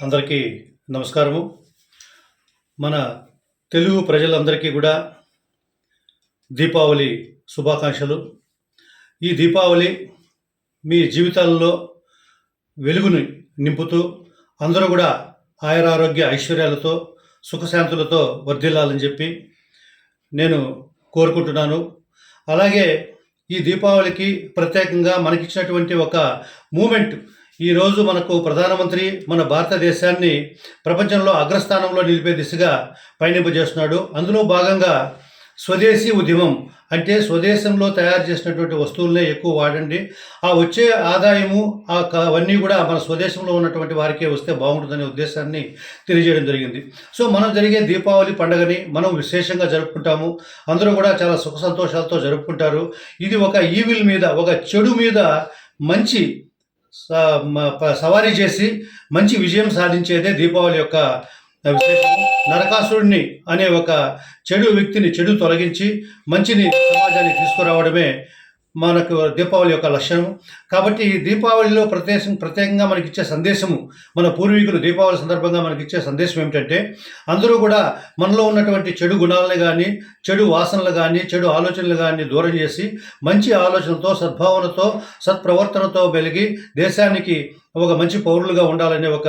అందరికీ నమస్కారము. మన తెలుగు ప్రజలందరికీ కూడా దీపావళి శుభాకాంక్షలు. ఈ దీపావళి మీ జీవితాల్లో వెలుగుని నింపుతూ అందరూ కూడా ఆయురారోగ్య ఐశ్వర్యాలతో సుఖశాంతులతో వర్ధిల్లాలని చెప్పి నేను కోరుకుంటున్నాను. అలాగే ఈ దీపావళికి ప్రత్యేకంగా మనకిచ్చినటువంటి ఒక మూమెంట్ ఈరోజు మనకు ప్రధానమంత్రి మన భారతదేశాన్ని ప్రపంచంలో అగ్రస్థానంలో నిలిపే దిశగా పయనింపజేస్తున్నాడు. అందులో భాగంగా స్వదేశీ ఉద్యమం అంటే స్వదేశంలో తయారు చేసినటువంటి వస్తువులనే ఎక్కువ వాడండి. ఆ వచ్చే ఆదాయము ఆ అవన్నీ కూడా మన స్వదేశంలో ఉన్నటువంటి వారికే వస్తే బాగుంటుందనే ఉద్దేశాన్ని తెలియజేయడం జరిగింది. సో మనం జరిగే దీపావళి పండుగని మనం విశేషంగా జరుపుకుంటాము. అందరూ కూడా చాలా సుఖ సంతోషాలతో జరుపుకుంటారు. ఇది ఒక ఈవిల్ మీద ఒక చెడు మీద మంచి సవారీ చేసి మంచి విజయం సాధించేదే దీపావళి యొక్క విశేషము నరకాసురుడిని అనే ఒక చెడు వ్యక్తిని చెడు తొలగించి మంచిని సమాజానికి తీసుకురావడమే మనకు దీపావళి యొక్క లక్ష్యం కాబట్టి ఈ దీపావళిలో ప్రత్యేకం ప్రత్యేకంగా మనకి ఇచ్చే సందేశము మన పూర్వీకులు దీపావళి సందర్భంగా మనకి ఇచ్చే సందేశం ఏమిటంటే అందరూ కూడా మనలో ఉన్నటువంటి చెడు గుణాలను కానీ చెడు వాసనలు కానీ చెడు ఆలోచనలు కానీ దూరం చేసి మంచి ఆలోచనతో సద్భావనతో సత్ప్రవర్తనతో వెలిగి దేశానికి ఒక మంచి పౌరులుగా ఉండాలనే ఒక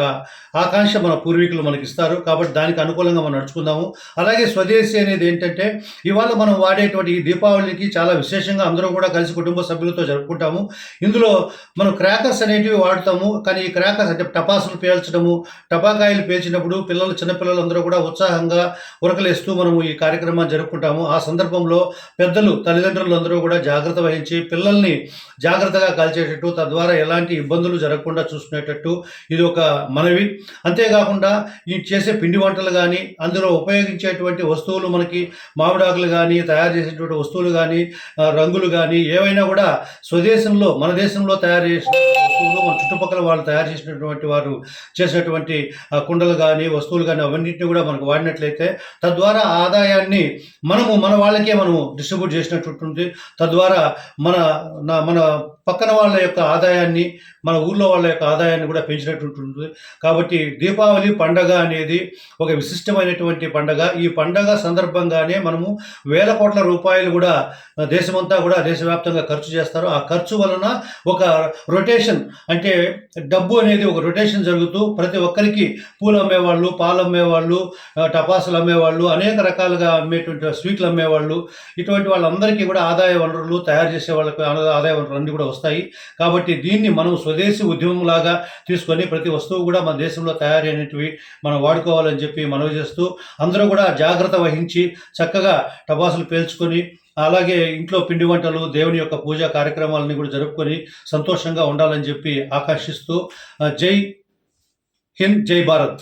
ఆకాంక్ష మన పూర్వీకులు మనకి ఇస్తారు కాబట్టి దానికి అనుకూలంగా మనం నడుచుకుందాము. అలాగే స్వదేశీ అనేది ఏంటంటే ఇవాళ మనం వాడేటువంటి ఈ దీపావళికి చాలా విశేషంగా అందరం కూడా కలిసి కుటుంబ సభ్యులతో జరుపుకుంటాము. ఇందులో మనం క్రాకర్స్ అనేటివి వాడుతాము. కానీ ఈ క్రాకర్స్ అంటే టపాసులు పేల్చడము టపాకాయలు పేల్చినప్పుడు పిల్లలు చిన్నపిల్లలు అందరూ కూడా ఉత్సాహంగా ఉరకలేస్తూ మనము ఈ కార్యక్రమాన్ని జరుపుకుంటాము. ఆ సందర్భంలో పెద్దలు తల్లిదండ్రులు అందరూ కూడా జాగ్రత్త వహించి పిల్లల్ని జాగ్రత్తగా కాల్చేటట్టు తద్వారా ఎలాంటి ఇబ్బందులు జరగకుండా చూసుకునేటట్టు ఇది ఒక మనవి. అంతేకాకుండా ఈ చేసే పిండి వంటలు కానీ అందులో ఉపయోగించేటువంటి వస్తువులు మనకి మామిడాకులు కానీ తయారు చేసేటువంటి వస్తువులు కానీ రంగులు కానీ ఏవైనా కూడా స్వదేశంలో మన దేశంలో తయారు చేసిన వస్తువులు మన చుట్టుపక్కల వాళ్ళు తయారు చేసినటువంటి వారు చేసినటువంటి కుండలు కానీ వస్తువులు కానీ అవన్నింటినీ కూడా మనకు వాడినట్లయితే తద్వారా ఆదాయాన్ని మనము మన వాళ్ళకే మనము డిస్ట్రిబ్యూట్ చేసినట్టు ఉంటుంది. తద్వారా మన నా- మన పక్కన వాళ్ళ యొక్క ఆదాయాన్ని మన ఊళ్ళో వాళ్ళ యొక్క ఆదాయాన్ని కూడా పెంచినట్టు ఉంటుంది. కాబట్టి దీపావళి పండగ అనేది ఒక విశిష్టమైనటువంటి పండగ. ఈ పండగ సందర్భంగానే మనము వేల కోట్ల రూపాయలు కూడా దేశమంతా కూడా దేశవ్యాప్తంగా ఖర్చు చేస్తారు. ఆ ఖర్చు వలన ఒక రొటేషన్ అంటే డబ్బు అనేది ఒక రొటేషన్ జరుగుతూ ప్రతి ఒక్కరికి పూలు అమ్మేవాళ్ళు పాలు అమ్మేవాళ్ళు టపాసులు అమ్మేవాళ్ళు అనేక రకాలుగా అమ్మేటువంటి స్వీట్లు అమ్మేవాళ్ళు. ఇటువంటి వాళ్ళందరికీ కూడా ఆదాయ వనరులు తయారు చేసే వాళ్ళకి ఆదాయ వనరులు అన్నీ కూడా వస్తాయి. కాబట్టి దీన్ని మనం స్వదేశీ ఉద్యమంలాగా తీసుకొని ప్రతి వస్తువు కూడా మన దేశంలో తయారైనటివి మనం వాడుకోవాలని చెప్పి మనవి చేస్తూ అందరూ కూడా జాగ్రత్త వహించి చక్కగా టపాసులు పేల్చుకొని అలాగే ఇంట్లో పిండి వంటలు దేవుని యొక్క పూజా కార్యక్రమాలని కూడా జరుపుకొని సంతోషంగా ఉండాలని చెప్పి ఆకర్షిస్తూ జై హింద్ జై భారత్.